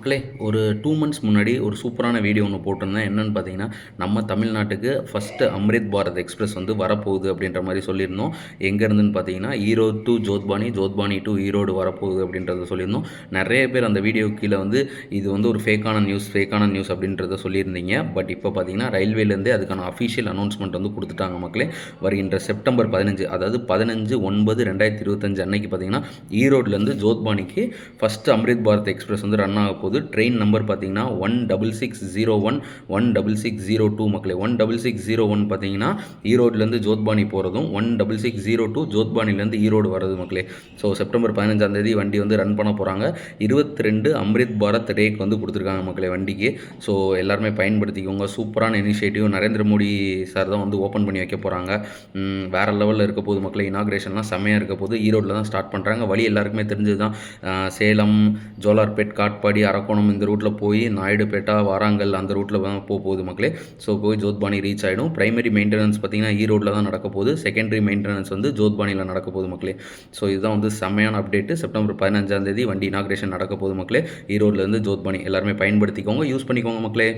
மக்களே ஒரு two months முன்னாடி ஒரு சூப்பரான வீடியோ ஒன்று போட்டிருந்தேன். என்னென்னு பார்த்தீங்கன்னா நம்ம தமிழ்நாட்டுக்கு ஃபஸ்ட்டு அம்ரித் பாரத் எக்ஸ்பிரஸ் வந்து வரப்போகுது அப்படின்ற மாதிரி சொல்லியிருந்தோம். எங்கேருந்துன்னு பார்த்தீங்கன்னா ஈரோடு டு ஜோத்பானி ஜோத்பானி டு ஈரோடு வரப்போகுது அப்படின்றத சொல்லியிருந்தோம். நிறைய பேர் அந்த வீடியோ கீழே வந்து இது வந்து ஒரு ஃபேக்கான நியூஸ் ஃபேக்கான நியூஸ் அப்படின்றத சொல்லியிருந்தீங்க. பட் இப்போ பார்த்தீங்கன்னா ரயில்வேலேருந்து அதுக்கான அஃபிஷியல் அனௌன்ஸ்மெண்ட் வந்து கொடுத்துட்டாங்க மக்களே. வருகின்ற செப்டம்பர் பதினஞ்சு அதாவது பதினஞ்சு ஒன்பது ரெண்டாயிரத்தி இருபத்தஞ்சு அன்னைக்கு பார்த்தீங்கன்னா ஈரோட்லேருந்து ஜோத்பானிக்கு ஃபஸ்ட்டு அம்ரித் பாரத் எக்ஸ்பிரஸ் வந்து ரன் ஆக போகுது. ட்ரெயின் நம்பர் பார்த்தீங்கன்னா one double six zero one one double six zero two மக்களே. One double six zero one பார்த்தீங்கன்னா ஈரோட்லேருந்து ஜோத்பானி போகிறதும் one double six zero two ஜோத்பானிலேருந்து Erode வரது மக்களே. ஸோ செப்டம்பர் பதினஞ்சாம் தேதி வண்டி வந்து ரன் பண்ண போகிறாங்க இருபத்தி ரெண்டு அம்ரித் பாரத் ரேக் வந்து கொடுத்துருக்காங்க மக்களே வண்டிக்கு. ஸோ எல்லாருமே பயன்படுத்திக்கோங்க. சூப்பரான இனிஷியேட்டிவ் நரேந்திர மோடி சார் தான் வந்து ஓப்பன் பண்ணி வைக்க போகிறாங்க வேறு லெவலில் இருக்க போது மக்களை. இனாக்ரேஷன்லாம் செம்மையாக இருக்க போது ஈரோட்டில் தான் ஸ்டார்ட் பண்ணுறாங்க வழி எல்லாருக்குமே தெரிஞ்சது தான் சேலம் ஜோலார்பேட் காட்பாடி அரக்கோணம் இந்த ரூட்டில் போய் நாயுடுபேட்டா வாராங்கல் அந்த ரூட்டில் தான் போக போகுது மக்களே. ஸோ போய் ஜோத்பானி ரீச் ஆகிடும் ப்ரைமரி மெயின்டெனன்ஸ் பார்த்தீங்கன்னா ஈரோட்டில் தான் நடக்க போகுது. செகண்டரி மெயின்டெனன்ஸ் வந்து ஜோத்பானியில் நடக்க போகுது மக்களே. ஸோ இதுதான் வந்து செம்மையான அப்டேட்டு செப்டம்பர் பதினஞ்சாம் தேதி வண்டி இனாக்ரேஷன் நடக்க போகுது மக்களே. ஈரோட்லேருந்து ஜோத்பானி எல்லாருமே பயன்படுத்திக்கோங்க. யூஸ் பண்ணிக்கோங்க மக்களே.